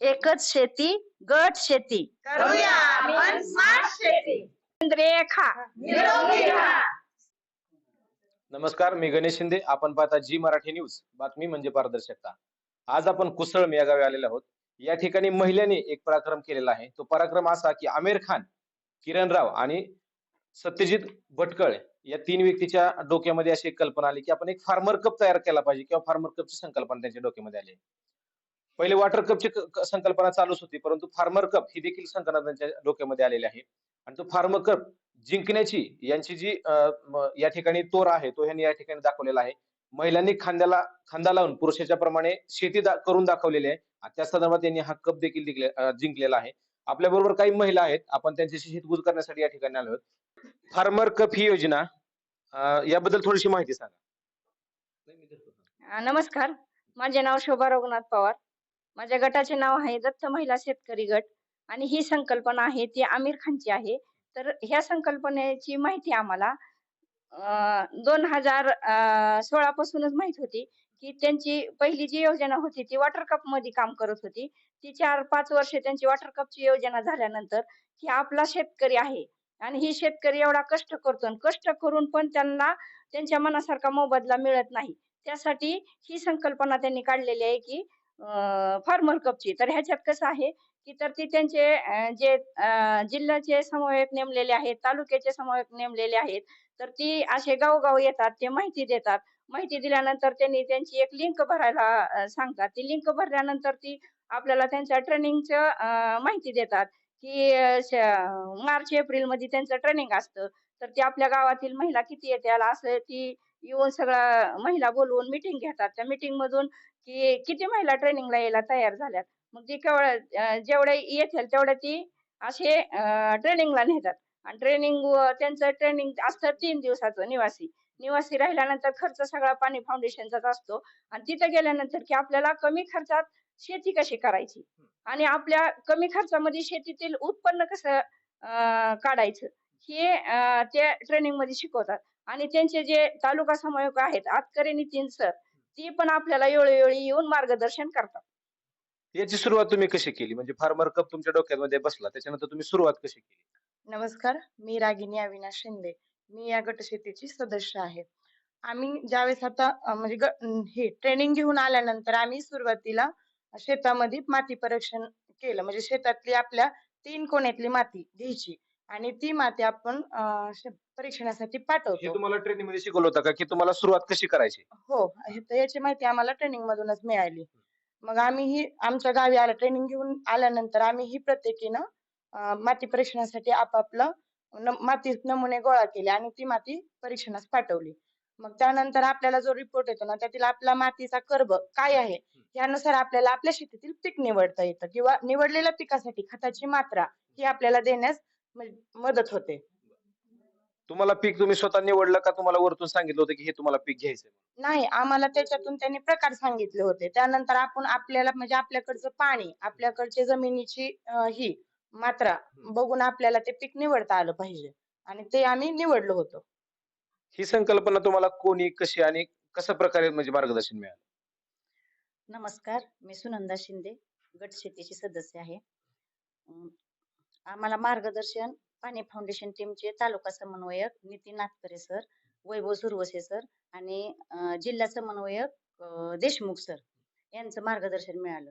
एकच शेती गट शेती. करूया आपण स्मार्ट शेती. रेखा निरोगी राहा. नमस्कार मी गणेश शिंदे. आपण पाहता जी मराठी न्यूज. बातमी म्हणजे पारदर्शकता. आज आपण कुसळ या गावी आलेलो आहोत. या ठिकाणी महिलांनी एक पराक्रम केलेला आहे. तो पराक्रम असा की आमिर खान किरण राव आणि सत्यजित भटकळ या तीन व्यक्तीच्या डोक्यामध्ये अशी एक कल्पना आली की आपण एक फार्मर कप तयार केला पाहिजे किंवा फार्मर कपची संकल्पना त्यांच्या डोक्यामध्ये आली पहिले वॉटर कपची संकल्पना चालूच होती परंतु फार्मर कप ही देखील संकल्पना त्यांच्या डोक्यामध्ये आलेली आहे. आणि तो फार्मर कप जिंकण्याची यांची जी या ठिकाणी तोर आहे तो ह्यांनी या ठिकाणी दाखवलेला आहे. महिलांनी खांद्याला खांदा लावून पुरुषाच्या प्रमाणे शेती दा- करून दाखवलेली आहे. आणि त्या संदर्भात त्यांनी हा कप देखील जिंकलेला आहे. आपल्या बरोबर काही महिला आहेत आपण त्यांच्याशी हितगुज करण्यासाठी या ठिकाणी आलो आहोत. फार्मर कप ही योजना याबद्दल थोडीशी माहिती सांगा. नमस्कार. माझे नाव शोभा रघुनाथ पवार. माझ्या गटाचे नाव आहे दत्त महिला शेतकरी गट. आणि ही संकल्पना आहे ती आमिर खानची आहे. तर ह्या संकल्पनेची माहिती आम्हाला दोन हजार सोळा पासूनच माहीत होती की त्यांची पहिली जी योजना होती ती वॉटर कपमध्ये काम करत होती. ती चार पाच वर्षे त्यांची वॉटर कपची योजना झाल्यानंतर की आपला शेतकरी आहे. आणि ही शेतकरी एवढा कष्ट करतो आणि कष्ट करून पण त्यांना त्यांच्या मनासारखा मोबदला मिळत नाही. त्यासाठी ही संकल्पना त्यांनी काढलेली आहे की फार्मर कपची तर ह्याच्यात कसं आहे की तर ती त्यांचे जे जिल्ह्याचे समवेत नेमलेले आहेत तालुक्याचे समवेत नेमलेले आहेत तर ती असे गावगाव येतात ते माहिती देतात. माहिती दिल्यानंतर त्यांनी त्यांची एक लिंक भरायला सांगतात. ती लिंक भरल्यानंतर ती आपल्याला त्यांच्या ट्रेनिंगचं माहिती देतात की श- मार्च एप्रिलमध्ये त्यांचं ट्रेनिंग असतं. तर ते आपल्या गावातील महिला किती येत्याल असं ती येऊन सगळ्या महिला बोलवून मिटिंग घेतात. त्या मिटिंग मधून की किती महिला ट्रेनिंगला यायला तयार झाल्यात? मग ती केवळ जेवढे येतील तेवढ्या ती असे ट्रेनिंगला नेतात. आणि ट्रेनिंग त्यांचं ट्रेनिंग असतं तीन दिवसाचं निवासी. निवासी राहिल्यानंतर खर्च सगळा पाणी फाउंडेशनचाच असतो. आणि तिथं गेल्यानंतर की आपल्याला कमी खर्चात शेती कशी करायची? आणि आपल्या कमी खर्चामध्ये शेतीतील उत्पन्न कसं काढायचं? हे ते ट्रेनिंगमध्ये शिकवतात. आणि त्यांचे जे तालुका समन्वयक आहेत आतकरे नितीन सर ती पण आपल्याला वेळोवेळी येऊन मार्गदर्शन करतात. याची सुरुवात तुम्ही कशी केली? म्हणजे फार्मर कप तुमच्या डोक्यामध्ये बसला त्याच्यानंतर तुम्ही सुरुवात कशी केली? नमस्कार मी रागिनी अविनाश शिंदे. मी या गटशेतीची सदस्य आहे. आम्ही ज्यावेळेस आता म्हणजे हे ट्रेनिंग घेऊन आल्यानंतर आम्ही सुरुवातीला शेतामध्ये माती परीक्षण केलं. म्हणजे शेतातली आपल्या तीन कोण्यातली माती घ्यायची. आणि ती माती आपण अं, शे- परीक्षणासाठी हे पाठवतो तुम्हाला ट्रेनिंगमध्ये शिकवलं होतं का? की तुम्हाला सुरुवात कशी करायची? हो हे- तर याची माहिती आम्हाला ट्रेनिंग मधूनच मिळाली. मग आम्ही ही आमच्या गावी आला ट्रेनिंग घेऊन आल्यानंतर आम्ही ही प्रत्येकीनं अं, माती परीक्षणासाठी आपापलं न- माती नमुने गोळा केले आणि ती माती परीक्षणास पाठवली. मग त्यानंतर आपल्याला जो रिपोर्ट येतो ना त्यातील आपला मातीचा कर्ब काय आहे? यानुसार आपल्याला आपल्या शेतीतील पीक निवडता येतं. किंवा निवडलेल्या पिकासाठी खताची मात्रा ही आपल्याला देण्यास मदत होते. तुम्हाला पीक तुम्ही स्वतः निवडलं का तुम्हाला वरतून सांगितलं होतं की हे तुम्हाला पीक घ्यायचंय नाही आम्हाला त्याच्यातून त्यांनी प्रकार सांगितले होते. त्यानंतर आपण आपल्याला म्हणजे आपल्याकडचं पाणी आपल्याकडचे जमिनीची अं, ही मात्रा बघून आपल्याला ते पीक निवडता आलं पाहिजे. आणि ते आम्ही निवडलो होतो. ही संकल्पना तुम्हाला कोणी कशी आणि कशा प्रकारे म्हणजे मार्गदर्शन मिळालं? नमस्कार मी सुनंदा शिंदे गट शेतीची सदस्य आहे. अं, आम्हाला मार्गदर्शन पाणी फाउंडेशन टीमचे तालुका समन्वयक नितीन नातकरे सर वैभव सुरवसे सर आणि जिल्हा समन्वयक देशमुख सर यांचं मार्गदर्शन मिळालं.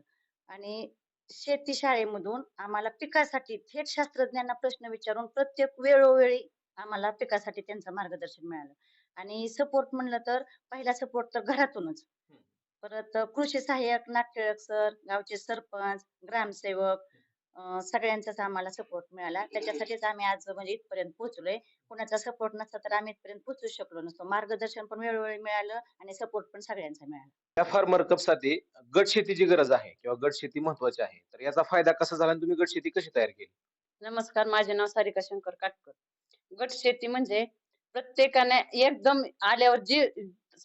आणि शेती शाळेमधून आम्हाला पिकासाठी थेट शास्त्रज्ञांना प्रश्न विचारून प्रत्येक वेळोवेळी आम्हाला पिकासाठी त्यांचं मार्गदर्शन मिळालं. आणि सपोर्ट म्हणलं तर पहिला सपोर्ट तर घरातूनच. परत कृषी सहाय्यक नाट्यक सर गावचे सरपंच ग्रामसेवक सगळ्यांचाच आम्हाला सपोर्ट मिळाला. त्याच्यासाठीच आम्ही आज म्हणजे इथपर्यंत पोहोचलोय. कुणाचा सपोर्ट नसता तर आम्ही इथपर्यंत पोहोचू शकलो नसतो. मार्गदर्शन पण वेळोवेळी मिळालं आणि सपोर्ट पण सगळ्यांचा मिळाला. या फार्मर कपसाठी गट शेतीची गरज आहे किंवा गट शेती महत्वाची आहे. तर याचा फायदा कसा झाला आणि तुम्ही गट शेती कशी तयार केली? नमस्कार माझे नाव सारिका शंकर काटकर. गट शेती म्हणजे प्रत्येकाने एकदम आल्यावर जी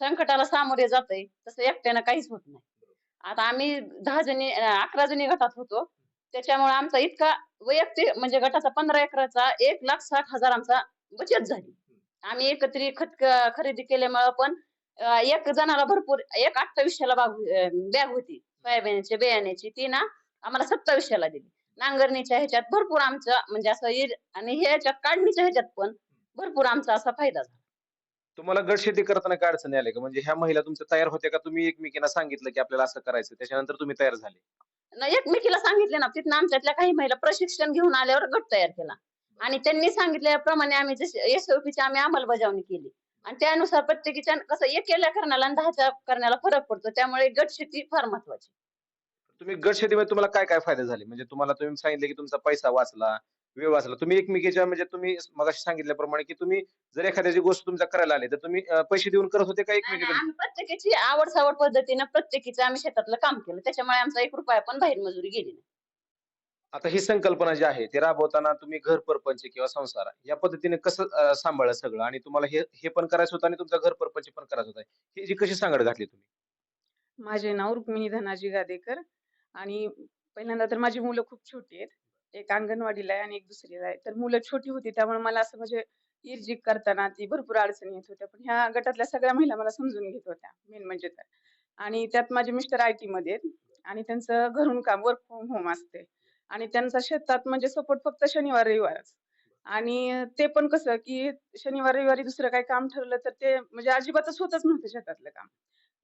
संकटाला सामोरे जातंय तसं एकट्यानं काहीच होत नाही. आता आम्ही दहा जणी अकरा जणी गटात होतो. त्याच्यामुळे आमचा इतका वैयक्तिक म्हणजे गटाचा पंधरा एकराचा एक लाख साठ हजार आमचा बचत झाली. आम्ही एकत्रित खत खरेदी केल्यामुळे पण एक जणाला भरपूर एक अठ्ठावीसशेला बाग बॅग होती. सोयाबीनच्या बियाण्याची ती ना आम्हाला सत्तावीसशेला दिली. नांगरणीच्या ह्याच्यात भरपूर आमचं म्हणजे असं आणि ह्याच्यात काढणीच्या ह्याच्यात पण भरपूर आमचा असा फायदा झाला. तुम्हाला गट शेती करताना काय अडचणी आले का? म्हणजे ह्या महिला तुमच्या तयार होत्या का? तुम्ही एकमेकींना सांगितलं की आपल्याला असं करायचं त्याच्यानंतर तुम्ही तयार झाले. एकमेकीला सांगितले ना तिथनं आमच्यातल्या काही महिला प्रशिक्षण घेऊन आल्यावर गट तयार केला. आणि त्यांनी सांगितल्याप्रमाणे आम्ही एसओपीची आम्ही अंमलबजावणी केली. आणि त्यानुसार प्रत्येकीच्या कसं एक केल्या करण्याला आणि दहाच्या करण्याला फरक पडतो त्यामुळे गट शेती फार महत्वाची. तुम्ही गट शेतीमध्ये तुम्हाला काय काय फायदे झाले? म्हणजे तुम्हाला तुम्ही सांगितले की तुमचा पैसा वाचला वेळ वाचला. तुम्ही एकमेकीच्या म्हणजे तुम्ही मगाशी सांगितल्याप्रमाणे की तुम्ही जर एखाद्याची गोष्ट तुमच्या करायला आली तर तुम्ही अं, पैसे देऊन करत होते का आणि एकमेकीकडे आम्ही प्रत्येकाची आवड सावड पद्धतीनं प्रत्येकीचं आम्ही शेतातलं काम केलं. त्याच्यामुळे आमचा एक रुपया पण बाहेर मजुरी गेली नाही. आता ही संकल्पना जी आहे ती राबवताना तुम्ही घर परपंच किंवा संसार या पद्धतीने कसं अं, सांभाळलं सगळं? आणि तुम्हाला हे हे पण करायचं होतं आणि तुमचा घर परपंच पण करायचं होता. ही जी कशी सांगड घातली तुम्ही? माझे नाव रुक्मिणी धनाजी गादेकर आणि पहिल्यांदा तर माझी मुलं खूप छोटी आहेत. एक अंगणवाडीला आहे आणि एक दुसरीला आहे. तर मुलं छोटी होती त्यामुळे मला असं म्हणजे इर्जिक करताना ती भरपूर अडचणी येत होत्या. पण ह्या गटातल्या सगळ्या महिला मला समजून घेत होत्या मेन म्हणजे तर. आणि त्यात माझे मिस्टर आय टी मध्ये आणि त्यांचं घरून काम वर्क फ्रॉम होम असते. आणि त्यांचा शेतात म्हणजे सपोर्ट फक्त शनिवार रविवारच. आणि ते पण कसं की शनिवार रविवारी दुसरं काही काम ठरलं तर ते म्हणजे अजिबातच होतच नव्हतं शेतातलं काम.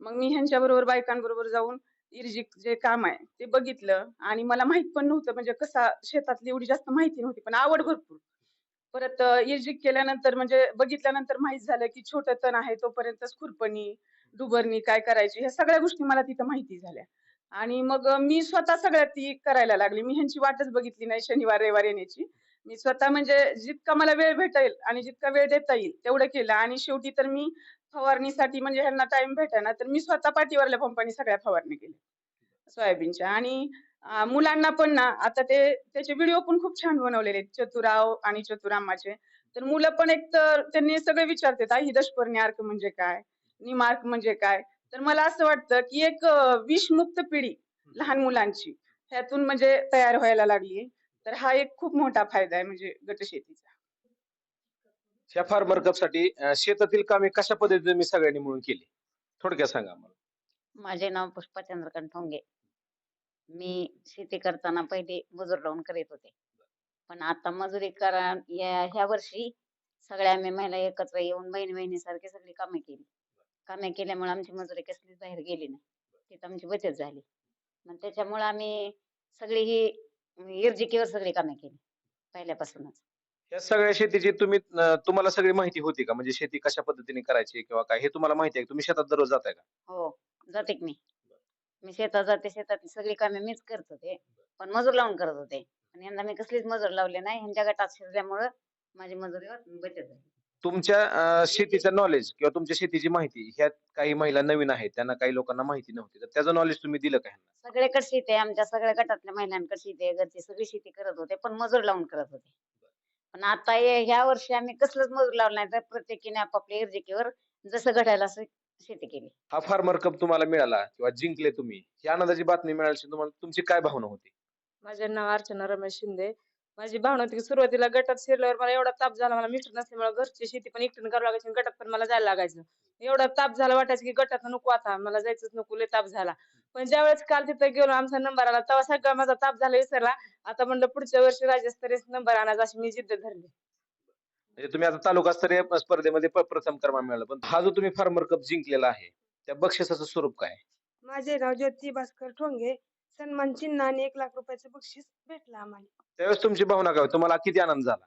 मग मी ह्यांच्या बरोबर बायकांबरोबर जाऊन इर्जिक जे काम आहे ते बघितलं आणि मला माहीत पण नव्हतं म्हणजे कसा शेतातली एवढी जास्त माहिती नव्हती पण आवड भरपूर. परत इर्जिक केल्यानंतर म्हणजे बघितल्यानंतर माहीत झालं की छोटं तण आहे तोपर्यंतच खुरपणी डुबरणी काय करायची ह्या सगळ्या गोष्टी मला तिथं माहिती झाल्या. आणि मग मी स्वतः सगळ्या ती करायला लागली. मी ह्यांची वाटच बघितली नाही शनिवार रविवार येण्याची. मी स्वतः म्हणजे जितका मला वेळ भेटेल आणि जितका वेळ देता येईल तेवढं केलं. आणि शेवटी तर मी फवारणीसाठी म्हणजे ह्यांना टाइम भेटेना तर मी स्वतः पाठीवरल्या पंपानी सगळ्या फवारणी केल्या. सोयाबीनच्या. आणि मुलांना पण ना आता ते त्याचे व्हिडिओ पण खूप छान बनवलेले आहेत चतुराव आणि चतुरामाचे. तर मुलं पण एक तर त्यांनी सगळे विचारतात आई दशपर्णी अर्क म्हणजे काय? निमार्क म्हणजे काय? तर मला असं वाटतं की एक विषमुक्त पिढी लहान मुलांची ह्यातून म्हणजे तयार व्हायला लागली तर हा एक खूप मोठा फायदा आहे म्हणजे गटशेतीचा. ह्या फार्मर कपसाठी अं, शेतातील कामे कशा पद्धतीने मी सगळ्यांनी मिळून केली? थोडक्यात सांगा मला. माझे नाव पुष्पा चंद्रकांत ठोंगे. मी शेती करताना पहिले मजूर लावून करीत होते. पण आता मजुरी करा या ह्या वर्षी सगळ्या आम्ही महिला एकत्र येऊन बहिणी बहिणीसारखी सगळी कामे केली. कामे केल्यामुळे आमची मजुरी कसलीच बाहेर गेली नाही. तिथं आमची बचत झाली. मग त्याच्यामुळे आम्ही सगळी ही इर्जिकीवर सगळी कामे केली. पहिल्यापासूनच. या सगळ्या शेतीची तुम्ही अं, तुम्हाला सगळी माहिती होती का? म्हणजे शेती कशा पद्धतीने करायची किंवा काय? हे तुम्हाला माहिती आहे का? तुम्ही शेतात दररोज जाताय का? हो जाते की मी. मी शेतात जाते शेतातली सगळी कामे मीच करत होते. पण मजूर लावून करत होते. पण यंदा मी कसलीच मजूर लावले नाही. ह्यांच्या गटात शिरल्यामुळं माझी मजुरीवर बचत झाली. तुमच्या अं, शेतीचं नॉलेज किंवा तुमच्या शेतीची माहिती ह्यात काही महिला नवीन आहेत त्यांना काही लोकांना माहिती नव्हती. तर त्याचं नॉलेज तुम्ही दिलं का ह्यांना? सगळीकडे शेती आहे. आमच्या सगळ्या गटातल्या महिलांकडे शेती आहे. घरची सगळी शेती करत होते पण मजूर लावून करत होते. पण आता हे- ह्या वर्षी आम्ही कसलंच मजूर लावलं नाही तर प्रत्येकीने आपापल्या इर्जिकीवर जसं घडायला असं शेती केली. हा फार्मर कप तुम्हाला मिळाला किंवा जिंकले तुम्ही ही आनंदाची बातमी मिळाली तुम्हाला तुमची काय भावना होती? माझे नाव अर्चना रमेश शिंदे. माझी भावना होती की सुरुवातीला गटात शिरल्यावर मला एवढा ताप झाला मला मिस्टर नसल्यामुळे घरची शेती पण एकटीने करावं लागायची आणि गटात पण मला जायला लागायचं. एवढा ताप झाला वाटायचं की गटात नको आता मला जायचंच नको लय ताप झाला. पण ज्यावेळेस काल तिथे गेलो आमचा नंबर आला तेव्हा सगळा माझा ताप झाला विसरला. आता म्हणलं पुढच्या वर्षी राज्यस्तरीय नंबर आणायचा अशी मी जिद्द धरली. म्हणजे तुम्ही आता तालुकास्तरीय स्पर्धेमध्ये प- प्रथम क्रमांक मिळाला. पण हा जो तुम्ही फार्मर कप जिंकलेला आहे त्या बक्षिसाचं स्वरूप काय? माझे नाव ज्योती भास्कर ठोंगे सन्मान चिन्ह आणि एक लाख रुपयाचं बक्षीस भेटलं आम्हाला. त्यावेळेस तुमची भावना काय? होती? तुम्हाला किती आनंद झाला?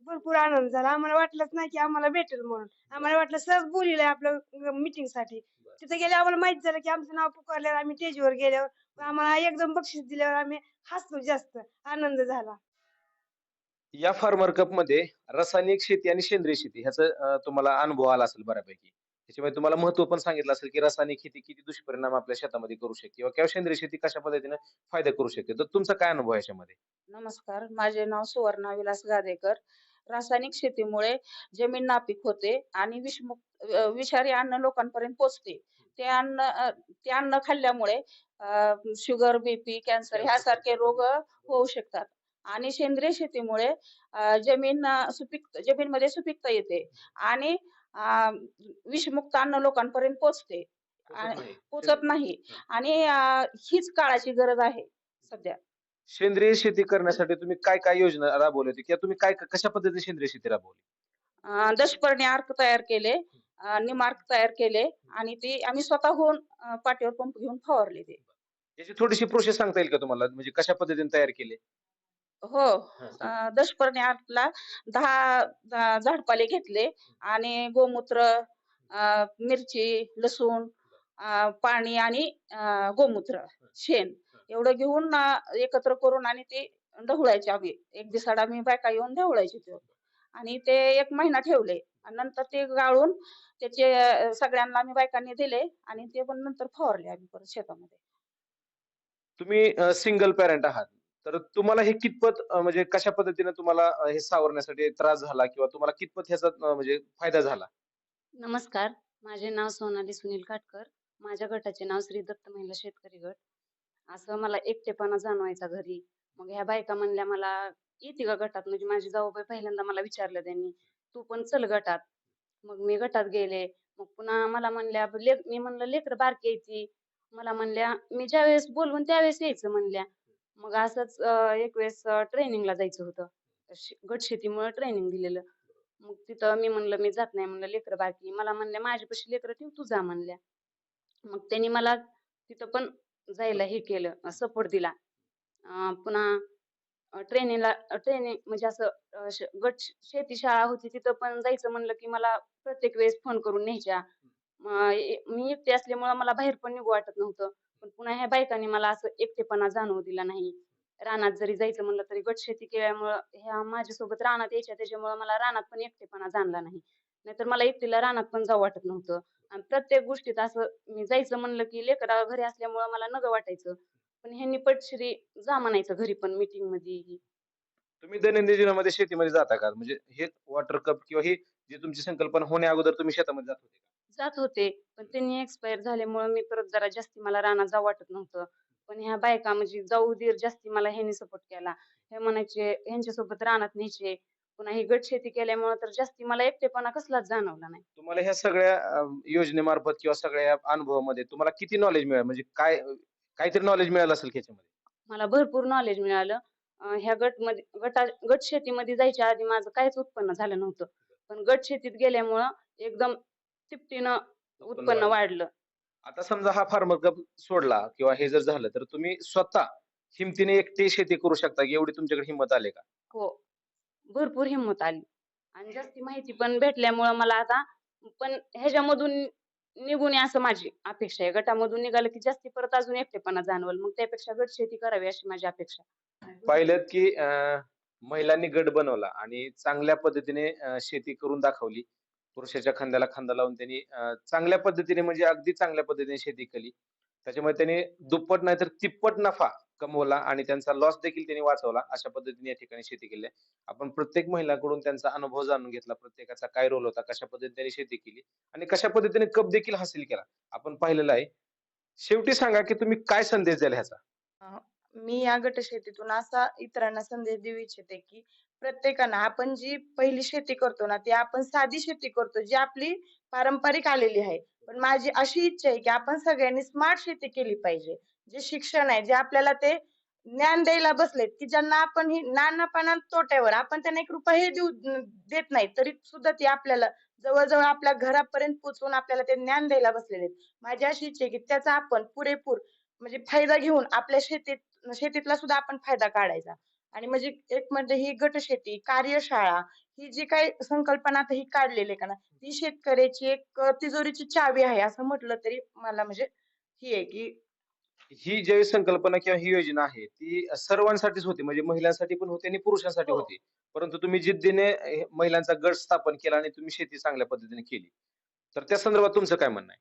भरपूर आनंद झाला. आम्हाला वाटलंच नाही की आम्हाला भेटेल म्हणून. आम्हाला वाटलं सहज बोलिलंय आपलं मीटिंगसाठी. तिथे गेल्यावर आम्हाला माहीत झालं की आमचं नाव पुकारल्यावर आम्ही स्टेजवर गेल्यावर आम्हाला एकदम बक्षीस दिल्यावर आम्ही हसलो जास्त आनंद झाला. या फार्मर कपमध्ये रासायनिक शेती आणि सेंद्रिय शेती ह्याचा तुम्हाला अनुभव आला असेल बऱ्यापैकी. त्याच्यामुळे तुम्हाला महत्त्व पण सांगितलं असेल की रासायनिक शेती किती दुष्परिणाम आपल्या शेतामध्ये करू शकते किंवा किंवा सेंद्रिय शेती कशा पद्धतीने फायदा करू शकते. तर तुमचा काय अनुभव आहे याच्यामध्ये? नमस्कार माझे नाव सुवर्णा विलास गादेकर. रासायनिक शेतीमुळे जमीन नापीक होते आणि विषमुक्त विषारी अन्न लोकांपर्यंत पोहोचते ते अन्न ते अन्न खाल्ल्यामुळे शुगर बीपी कॅन्सर ह्यासारखे रोग होऊ शकतात. आणि सेंद्रिय शेतीमुळे जमीन सुपीक जमीनमध्ये सुपीकता येते आणि विषमुक्त अन्न लोकांपर्यंत पोहोचते आणि पोचत नाही. आणि हीच काळाची गरज आहे सध्या. सेंद्रिय शेती करण्यासाठी तुम्ही काय काय योजना राबवली होती किंवा तुम्ही काय कशा पद्धतीने सेंद्रिय शेती राबवली? अं, दशपर्णी अर्क तयार केले अं, निमार्क तयार केले आणि ते आम्ही स्वतःहून अं, पाठीवर पंप घेऊन फवारले ते. याची थोडीशी प्रोसेस सांगता येईल का तुम्हाला? म्हणजे कशा पद्धतीने तयार केले? हो. अं, दशपर्णी अर्कला दहा दहा झाडपाले घेतले आणि गोमूत्र अं, मिरची लसूण अं, पाणी आणि अं, गोमूत्र शेण. एवढं घेऊन अं, एकत्र करून आणि ते ढवळायचे आम्ही. एक दिवसाड आम्ही बायका येऊन ढवळायचे ते. आणि ते एक महिना ठेवले. आणि नंतर ते गाळून त्याचे सगळ्यांना आम्ही बायकांनी दिले आणि ते पण नंतर फवारले आम्ही परत शेतामध्ये. तुम्ही सिंगल पॅरेंट आहात. तर तुम्हाला हे कितपत म्हणजे कशा पद्धतीने तुम्हाला हे सावरण्यासाठी त्रास झाला किंवा तुम्हाला कितपत ह्याचा म्हणजे फायदा झाला? नमस्कार. माझे नाव सोनाली सुनील काटकर. माझ्या गटाचे नाव श्री दत्त महिला शेतकरी गट. असं मला एकटेपणा जाणवायचा घरी. मग ह्या बायका म्हणल्या मला येते का गटात. म्हणजे माझी जाऊबाई पहिल्यांदा मला विचारलं त्यांनी तू पण चल गटात. मग मी गटात गेले. मग पुन्हा मला म्हणल्या ले मी म्हणलं लेकरं बारकी यायची मला म्हणल्या मी ज्यावेळेस बोलवून त्यावेळेस यायचं म्हणल्या. मग असंच एक वेळेस ट्रेनिंगला जायचं होतं. शे- गट शेतीमुळे ट्रेनिंग दिलेलं. मग तिथं मी म्हणलं मी जात नाही म्हणलं लेकरं बारकी मला म्हणल्या माझ्यापाशी लेकरं ठेव तू जा म्हणल्या. मग त्यांनी मला तिथं पण जायला हे केलं सपोर्ट दिला. पुन्हा ट्रेनिंगला ट्रेनिंग म्हणजे असं गट शेती शाळा होती तिथं पण जायचं म्हणलं की मला प्रत्येक वेळेस फोन करून न्यायच्या. मी एकटे असल्यामुळं मला बाहेर पण निघू वाटत नव्हतं. पण पुन्हा ह्या बायकांनी मला असं एकटेपणा जाणवू दिला नाही. रानात जरी जायचं म्हणलं तरी गट शेती केल्यामुळं ह्या माझ्यासोबत रानात यायच्या त्याच्यामुळं मला रानात पण एकटेपणा जाणला नाही. नाहीतर मला एकटीला रानात पण जाऊ वाटत नव्हतं. आणि प्रत्येक गोष्टीत असं मी जायचं म्हणलं की लेकरा घरी असल्यामुळं मला नगं वाटायचं. पण ह्यांनी पटश्री जा म्हणायचं घरी पण मीटिंगमध्ये तुम्ही दैनंदिन जीवनामध्ये शेतीमध्ये जाता का? म्हणजे हे वॉटर कप किंवा ही जी तुमची संकल्पना होण्या अगोदर तुम्ही शेतामध्ये जात होते का? जात होते पण त्यांनी एक्सपायर झाल्यामुळे मी परत जरा जास्ती मला रानात जाऊ वाटत नव्हतं. पण ह्या बायका म्हणजे जाऊ दीर जास्ती मला ह्यांनी सपोर्ट केला. हे म्हणायचे ह्यांच्यासोबत रानात न्यायचे. पुन्हा ही गट शेती केल्यामुळे तर जास्ती मला एकटेपणा कसलाच जाणवला नाही. तुम्हाला ह्या सगळ्या अं, योजनेमार्फत किंवा सगळ्या या अनुभवामध्ये तुम्हाला किती नॉलेज मिळालं? म्हणजे काय काहीतरी नॉलेज मिळालं असेल की याच्यामध्ये मला भरपूर नॉलेज मिळालं. अं, ह्या गटमध्ये गटा गट शेतीमध्ये जायच्या आधी माझं काहीच उत्पन्न झालं नव्हतं. पण गट शेतीत गेल्यामुळं एकदम तिपटीनं उत्पन्न वाढलं. आता समजा हा फार्मर कप सोडला किंवा हे जर झालं तर तुम्ही स्वतः हिमतीने एकटे शेती करू शकता की एवढी तुमच्याकडे हिंमत आली का? हो. भरपूर हिंमत आली. आणि जास्ती माहिती पण भेटल्यामुळं मला आता पण ह्याच्यामधून निघून ये असं माझी अपेक्षा आहे. गटामधून निघालं की जास्ती परत अजून एकटेपणा जाणवल. मग त्यापेक्षा गट शेती करावी अशी माझी अपेक्षा पाहिलं की महिलांनी गट बनवला आणि चांगल्या पद्धतीने शेती करून दाखवली. पुरुषाच्या खांद्याला खांदा लावून त्यांनी चांगल्या पद्धतीने म्हणजे अगदी चांगल्या पद्धतीने शेती केली. त्याच्यामुळे त्यांनी दुप्पट नाही तर तिप्पट नफा कमवला आणि त्यांचा लॉस देखील त्यांनी वाचवला अशा पद्धतीने या ठिकाणी शेती केली आपण प्रत्येक महिलाकडून त्यांचा अनुभव जाणून घेतला प्रत्येकाचा काय रोल होता कशा पद्धतीने त्यांनी शेती केली आणि कशा पद्धतीने कप देखील हासिल केला. आपण पाहिलेला आहे. शेवटी सांगा की तुम्ही काय संदेश द्याल ह्याचा? मी या गट शेतीतून असा इतरांना संदेश देऊ इच्छिते की प्रत्येकानं आपण जी पहिली शेती करतो ना ती आपण साधी शेती करतो जी आपली पारंपरिक आलेली आहे. पण माझी अशी इच्छा आहे की आपण सगळ्यांनी स्मार्ट शेती केली पाहिजे. जे शिक्षण आहे जे आपल्याला ते ज्ञान द्यायला बसलेत की ज्यांना आपण ही नानापणा तोट्यावर आपण त्यांना एक रुपया देऊ देत नाही तरी सुद्धा ती आपल्याला जवळजवळ आपल्या घरापर्यंत पोचवून आपल्याला ते ज्ञान द्यायला बसलेले माझी अशी इच्छा आहे की त्याचा आपण पुरेपूर म्हणजे फायदा घेऊन आपल्या शेतीत शेतीतला सुद्धा आपण फायदा काढायचा. आणि म्हणजे एक म्हणजे ही गट शेती कार्यशाळा ही जी काही संकल्पना आता ही काढलेली आहे का ना ती शेतकऱ्याची एक तिजोरीची चावी आहे असं म्हटलं तरी मला म्हणजे ही आहे की ही जी संकल्पना किंवा ही योजना आहे ती सर्वांसाठीच होती. म्हणजे महिलांसाठी पण होती आणि पुरुषांसाठी हो. होती. परंतु तुम्ही जिद्दीने महिलांचा गट स्थापन केला आणि तुम्ही शेती चांगल्या पद्धतीने केली. तर त्या संदर्भात तुमचं काय म्हणणं आहे?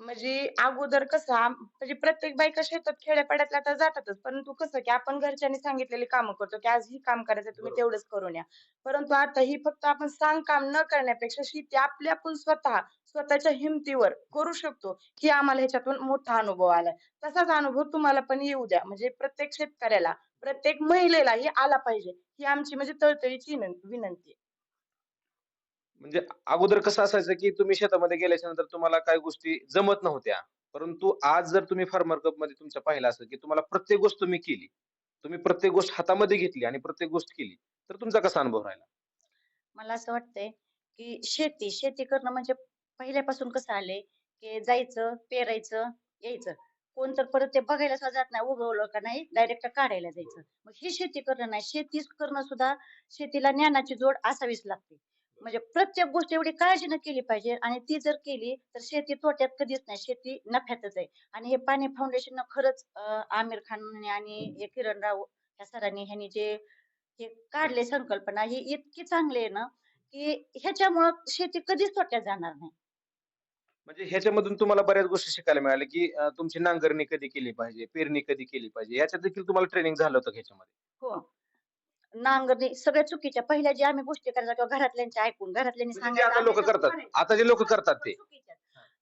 म्हणजे अगोदर कसं आम- म्हणजे प्रत्येक बायका शेतात खेड्यापाड्यातल्या तर जातातच. परंतु कसं की आपण घरच्यांनी सांगितलेली कामं करतो की आज ही काम करायचं तुम्ही तेवढंच करून या. परंतु आता ही फक्त आपण सांग काम न करण्यापेक्षा शेती आपली आपण स्वतः स्वतःच्या हिमतीवर करू शकतो ही आम्हाला ह्याच्यातून मोठा अनुभव आलाय. तसाच अनुभव तुम्हाला पण येऊ द्या. म्हणजे प्रत्येक शेतकऱ्याला प्रत्येक महिलेला ही आला पाहिजे ही आमची म्हणजे तळतळीची विनं- विनंती आहे. म्हणजे अगोदर कसं असायचं की तुम्ही शेतामध्ये गेल्याच्यानंतर तुम्हाला काही गोष्टी जमत नव्हत्या. परंतु आज जर तुम्ही फार्मर कपमध्ये तुमच्या पाहिलं असेल की तुम्हाला प्रत्येक गोष्ट तुम्ही केली तुम्ही प्रत्येक गोष्ट हातामध्ये घेतली आणि प्रत्येक गोष्ट केली तर तुमचा कसा अनुभव राहिला? मला असं वाटतंय की शेती शेती करणं म्हणजे पहिल्यापासून कसं आले की जायचं पेरायचं यायचं. कोण तर परत ते बघायला सुद्धा जात नाही उगवलं का नाही डायरेक्ट काढायला जायचं. मग ही शेती करणं नाही शेती करणं सुद्धा शेतीला ज्ञानाची जोड असावीच लागते. म्हणजे प्रत्येक गोष्ट एवढी काळजीनं केली पाहिजे आणि ती जर केली तर शेती तोट्यात कधीच नाही शेती नफ्यातच आहे. आणि हे पाणी फाउंडेशन खरंच आमिर खान आणि हे किरण राव या सरांनी ह्यांनी जे हे काढले संकल्पना ही इतकी चांगली आहे ना की ह्याच्यामुळं शेती कधीच तोट्यात जाणार नाही. म्हणजे ह्याच्यामधून तुम्हाला बऱ्याच गोष्टी शिकायला मिळाल्या की तुमची नांगरणी कधी केली पाहिजे पेरणी कधी केली पाहिजे याच्यात देखील तुम्हाला ट्रेनिंग झालं होतं ह्याच्यामध्ये? हो. नांगरणी सगळ्या चुकीच्या. पहिल्या जे आम्ही गोष्टी करायचो किंवा घरातल्यांच्या ऐकून घरातल्यांनी म्हणजे जे आता लोक करतात. आता जे लोक करतात ते.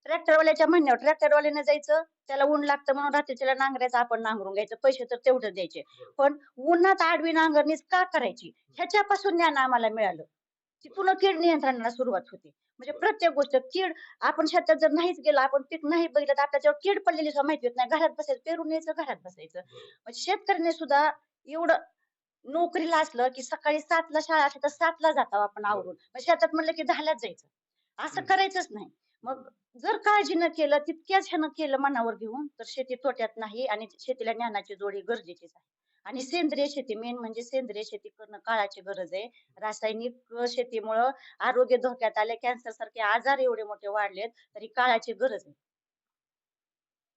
ट्रॅक्टरवाल्याच्या म्हणण्यावर ट्रॅक्टरवाल्याने जायचं त्याला ऊन लागतं म्हणून रात्रीच्याला नांगरायचं आपण नांगरून घ्यायचं पैसे तर तेवढं द्यायचे. पण उन्हात आडवी नांगरणीच का करायची? ह्याच्यापासून ज्ञान आम्हाला मिळालं. तिथून कीड नियंत्रणाला सुरुवात होती. म्हणजे प्रत्येक गोष्ट कीड आपण शेतात जर नाहीच गेलो आपण पीक नाही बघितलं तर आपल्याच्यावर कीड पडलेली सुद्धा माहिती होत नाही. घरात बसायचं पेरून यायचं घरात बसायचं. म्हणजे शेतकऱ्याने सुद्धा एवढं नोकरीला असलं की सकाळी सातला शाळा असली तर सातला जातो आपण आवरून. मग शेतात म्हणलं की दहालाच जायचं. असं करायचंच नाही. मग जर काळजी न केलं तितक्याच ह्यानं केलं मनावर घेऊन तर शेती तोट्यात नाही आणि शेतीला ज्ञानाची जोडी गरजेचीच आहे. आणि सेंद्रिय शेती मेन म्हणजे सेंद्रिय शेती करणं काळाची गरज आहे. रासायनिक शेतीमुळं आरोग्य धोक्यात आले कॅन्सर सारखे आजार एवढे मोठे वाढलेत तरी काळाची गरज आहे.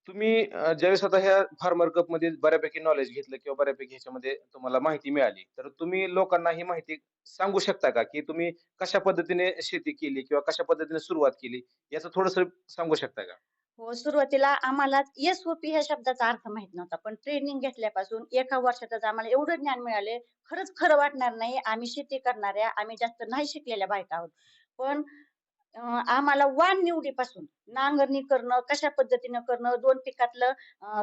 तुम्ही ज्यावेळेस आता ह्या फार्मर कपमध्ये बऱ्यापैकी नॉलेज घेतलं किंवा बऱ्यापैकी ह्याच्यामध्ये तुम्हाला माहिती मिळाली तर तुम्ही लोकांना ही माहिती सांगू शकता का? की तुम्ही कशा पद्धतीने शेती केली किंवा कशा पद्धतीने सुरुवात केली याचं थोडस सांगू शकता का? हो सुरुवातीला आम्हाला एसओपी ह्या शब्दाचा अर्थ माहीत नव्हता पण ट्रेनिंग घेतल्यापासून एका वर्षातच आम्हाला एवढं ज्ञान मिळाले खरंच खरं वाटणार नाही आम्ही शेती करणाऱ्या आम्ही जास्त नाही शिकलेल्या बायका आहोत. पण आम्हाला वाण निवडीपासून नांगरणी करणं कशा पद्धतीनं करणं दोन पिकातलं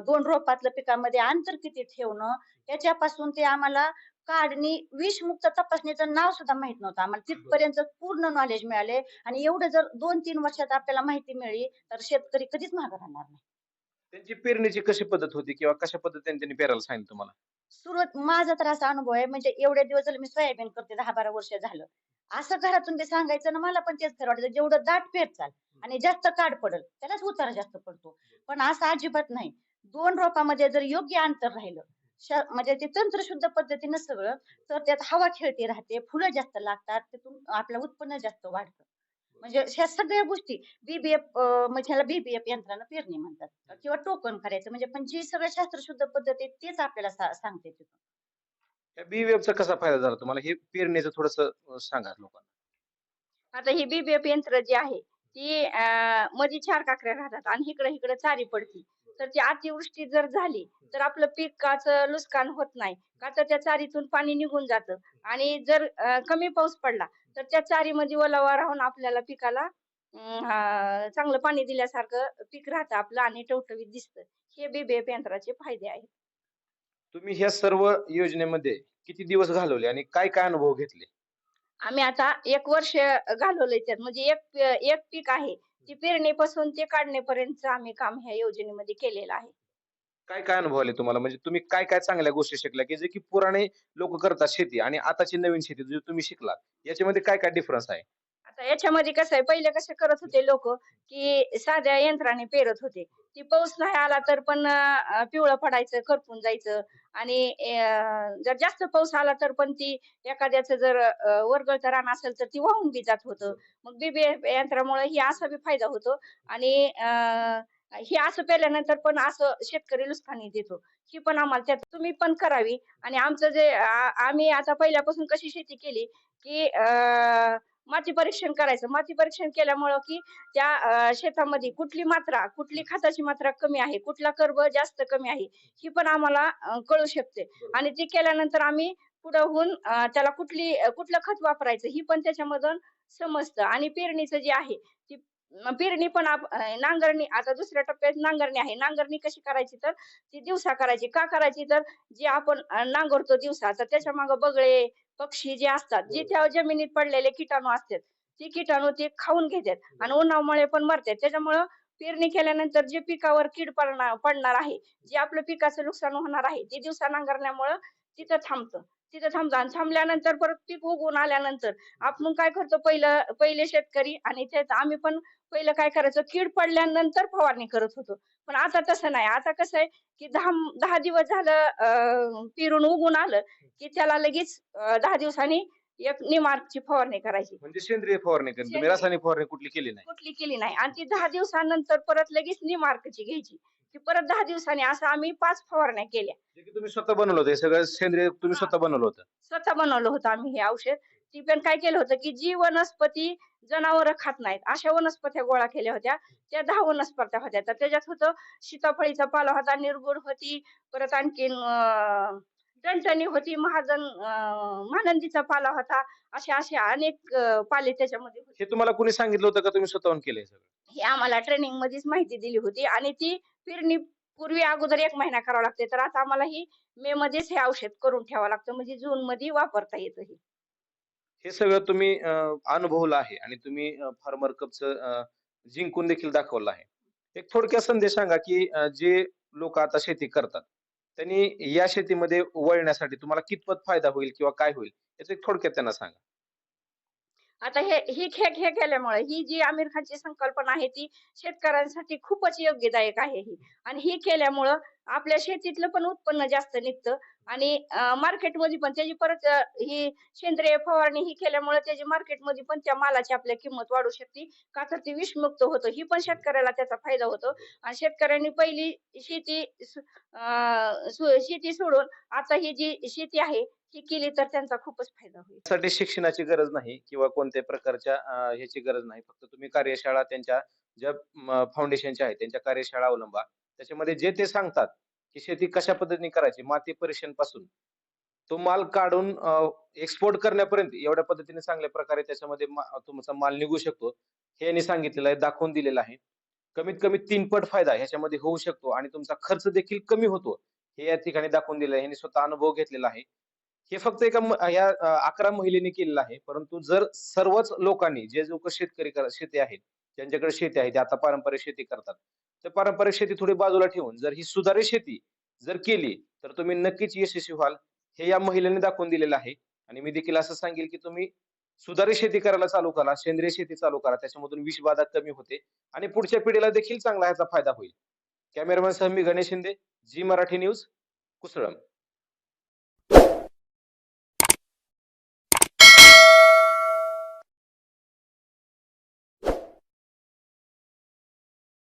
दोन रोपातलं पिकामध्ये अंतर किती ठेवणं याच्यापासून ते आम्हाला काढणी विषमुक्त तपासणीचं नाव सुद्धा माहीत नव्हतं. आम्हाला तिथपर्यंत पूर्ण नॉलेज मिळाले आणि एवढं जर दोन तीन वर्षात आपल्याला माहिती मिळाली तर शेतकरी कधीच मागे राहणार नाही. त्यांची पेरणीची कशी पद्धत होती किंवा कशा पद्धतीने त्यांनी पेरायला सांगितलं तुम्हाला? सुरुवात माझा तर असा अनुभव आहे म्हणजे एवढे दिवस झाले मी सोयाबीन करते दहा बारा वर्ष झालं. असं घरातून ते सांगायचं ना मला पण तेच खरं वाटतं जेवढं दाट पेर चाल आणि जास्त काढ पडल त्यालाच उतारा जास्त पडतो. पण असं अजिबात नाही. दोन रोपामध्ये जर योग्य अंतर राहिलं श- म्हणजे ते तंत्रशुद्ध पद्धतीनं सगळं तर त्यात हवा खेळती राहते फुलं जास्त लागतात त्यातून आपलं उत्पन्न जास्त वाढतं. म्हणजे ह्या सगळ्या गोष्टी बीबीएफ म्हणजे ह्याला बीबीएफ यंत्रानं पेरणी म्हणतात. किंवा टोकन करायचं. म्हणजे पण जी सगळं शास्त्रशुद्ध पद्धत आहे तेच आपल्याला सांगते तिथून या बी वेबचा कसा फायदा झाला तुम्हाला? हे पेरणीचं थोडस सांगा लोकांना. आता ही बीबीएफ यंत्र जी आहे ती मध्ये चार काकऱ्या राहतात आणि इकडे इकडे चारी पडती. तर ती अतिवृष्टी जर झाली तर आपलं पिकाचं नुकसान होत नाही. का तर त्या चारीतून पाणी निघून जातं. आणि जर कमी पाऊस पडला तर त्या चारीमध्ये ओलावा राहून आपल्याला पिकाला चांगलं पाणी दिल्यासारखं पीक राहतं आपलं आणि टवटवीत दिसतं. हे बीबीएफ यंत्राचे फायदे आहेत. तुम्ही ह्या सर्व योजनेमध्ये किती दिवस घालवले आणि काय काय अनुभव घेतले? आम्ही आता एक वर्ष घालवलंय त्यात. म्हणजे एक एक पीक आहे. ती पेरणीपासून ते काढणेपर्यंत आम्ही काम ह्या योजनेमध्ये केलेलं आहे. काय काय अनुभव आले तुम्हाला? म्हणजे तुम्ही काय काय चांगल्या गोष्टी शिकल्या की जे की पुराणे लोक करतात शेती आणि आताची नवीन शेती जी तुम्ही शिकला याच्यामध्ये काय काय डिफरन्स आहे? आता याच्यामध्ये कसं आहे पहिले कसे करत होते लोक की साध्या यंत्राने पेरत होते. ती पाऊस नाही आला तर पण पिवळं पडायचं करपून जायचं आणि जर जास्त पाऊस आला तर पण ती एखाद्याचं जर वरगळतं रान असेल तर ती वाहून बी जात होतं. मग बी यंत्रामुळे ही असा बी फायदा होतो आणि अं, हे असं पेल्यानंतर पण असं शेतकरी नुकसानी देतो. ही पण आम्हाला त्यात तुम्ही पण करावी. आणि आमचं जे आ- आम्ही आता पहिल्यापासून कशी शेती केली की अं, माती परीक्षण करायचं. माती परीक्षण केल्यामुळं की त्या शेतामध्ये कुठली मात्रा कुठली खताची मात्रा कमी आहे कुठला कर्ब जास्त कमी आहे ही पण आम्हाला कळू शकते. आणि ती केल्यानंतर आम्ही पुढे होऊन त्याला कुठली कुठलं खत वापरायचं ही पण त्याच्यामधून समजतं. आणि पेरणीचं जे आहे ती पेरणी पण नांगरणी आता दुसऱ्या टप्प्यात नांगरणी आहे. नांगरणी कशी करायची तर? ती दिवसा करायची. का करायची तर? जे आपण नांगरतो दिवसा तर त्याच्यामागे बगळे पक्षी जे असतात जे त्या जमिनीत पडलेले किटाणू असतात ती किटाणू ते खाऊन घेतात आणि उन्हामुळे पण मरतात. त्याच्यामुळं पेरणी केल्यानंतर जे पिकावर कीड पडणार पडणार आहे जे आपलं पिकाचं नुकसान होणार आहे ते दिवसा नांगरण्यामुळं तिथं थांबतं. तिथं थांबतं आणि थांबल्यानंतर परत पीक उगवून आल्यानंतर आपण काय करतो? पहिलं पहिले शेतकरी आणि त्याच आम्ही पण पहिलं काय करायचो? कीड पडल्यानंतर फवारणी करत होतो. पण आता तसं नाही. आता कसं आहे की दहा दहा दिवस झालं अं, पेरून उगून आलं की त्याला लगेच दहा दिवसांनी एक निमार्कची फवारणी करायची. म्हणजे सेंद्रिय फवारणी करेल तुम्ही सेंद्रिय. रासायनिक फवारणी कुठली केली नाही? कुठली केली नाही. आणि ती दहा दिवसानंतर परत लगेच निमार्कची घ्यायची. की परत दहा दिवसांनी असं आम्ही पाच फवारण्या केल्या. जे की तुम्ही स्वतः बनवलं होतं. हे सगळं सेंद्रिय तुम्ही स्वतः बनवलं होतं. स्वतः बनवलं होतं आम्ही हे औषध. ती पण काय केलं होतं की जी वनस्पती जनावर खात नाहीत अशा वनस्पत्या गोळा केल्या होत्या. त्या दहा वनस्पत्या होत्या. तर त्याच्यात होतं सीताफळीचा पाला होता निर्गुड होती परत आणखीन अं, टणटणी होती महाजन महानंदीचा पाला होता. असे असे अनेक पाले त्याच्यामध्ये होते. हे तुम्हाला कोणी सांगितलं होतं का तुम्ही स्वतःहून केलंय सगळं? हे आम्हाला ट्रेनिंग मध्येच माहिती दिली होती आणि ती पेरणी पूर्वी अगोदर एक महिना करावा लागते. तर आता आम्हाला ही मे मध्येच हे औषध करून ठेवावं लागतं. म्हणजे जून मध्ये वापरता येतं हे. हे सगळं तुम्ही अं, अनुभवलं आहे आणि तुम्ही फार्मर कपचं जिंकून देखील दाखवलं आहे. एक थोडक्यात संदेश सांगा की अं, जे लोक आता शेती करतात त्यांनी या शेतीमध्ये वळण्यासाठी तुम्हाला कितपत फायदा होईल किंवा काय होईल याचं एक थोडक्यात त्यांना सांगा. आता हे ही खे खे केल्यामुळे ही जी आमिर खानची संकल्पना आहे ती शेतकऱ्यांसाठी खूपच योग्यदायक आहे ही. आणि ही केल्यामुळं आपल्या शेतीतलं पण उत्पन्न जास्त निघतं. आणि मार्केटमध्ये पण त्याची परत ही सेंद्रिय फवारणी ही केल्यामुळे त्याची मार्केटमध्ये पण त्या मालाची आपल्या किंमत वाढू शकते. का तर ती विषमुक्त होतं. ही पण शेतकऱ्याला त्याचा फायदा होतो. आणि शेतकऱ्यांनी पहिली शेती शेती सोडून आता ही जी शेती आहे ही केली तर त्यांचा खूपच फायदा होईल. साठी शिक्षणाची गरज नाही किंवा कोणत्याही प्रकारच्या ह्याची गरज नाही. फक्त तुम्ही कार्यशाळा त्यांच्या ज्या फाउंडेशनच्या आहेत त्यांच्या कार्यशाळा अवलंबा. त्याच्यामध्ये जे ते सांगतात की शेती कशा पद्धतीने करायची माती परीक्षणपासून तो माल काढून एक्सपोर्ट करण्यापर्यंत एवढ्या पद्धतीने चांगल्या प्रकारे त्याच्यामध्ये मा- तुमचा माल निघू शकतो. हे यांनी सांगितलेलं आहे दाखवून दिलेलं आहे. कमीत कमी तीन पट फायदा ह्याच्यामध्ये होऊ शकतो आणि तुमचा खर्च देखील कमी होतो. हे या ठिकाणी दाखवून दिलं आहे. यांनी स्वतः अनुभव घेतलेला आहे. हे फक्त एका या अकरा महिलेने केलेलं आहे. परंतु जर सर्वच लोकांनी जे लोक शेतकरी शेती आहेत ज्यांच्याकडे शेती आहे ते आता पारंपरिक शेती करतात. तर पारंपरिक शेती थोडी बाजूला ठेवून जर ही सुधारित शेती जर केली तर तुम्ही नक्कीच यशस्वी व्हाल. हे या महिलेने दाखवून दिलेलं आहे. आणि मी देखील असं सांगेल की तुम्ही सुधारित शेती करायला चालू करा सेंद्रिय शेती चालू करा त्याच्यामधून विषबाधा कमी होते आणि पुढच्या पिढीला देखील चांगला ह्याचा फायदा होईल. कॅमेरामॅन सह मी गणेश शिंदे जी मराठी न्यूज कुसळम.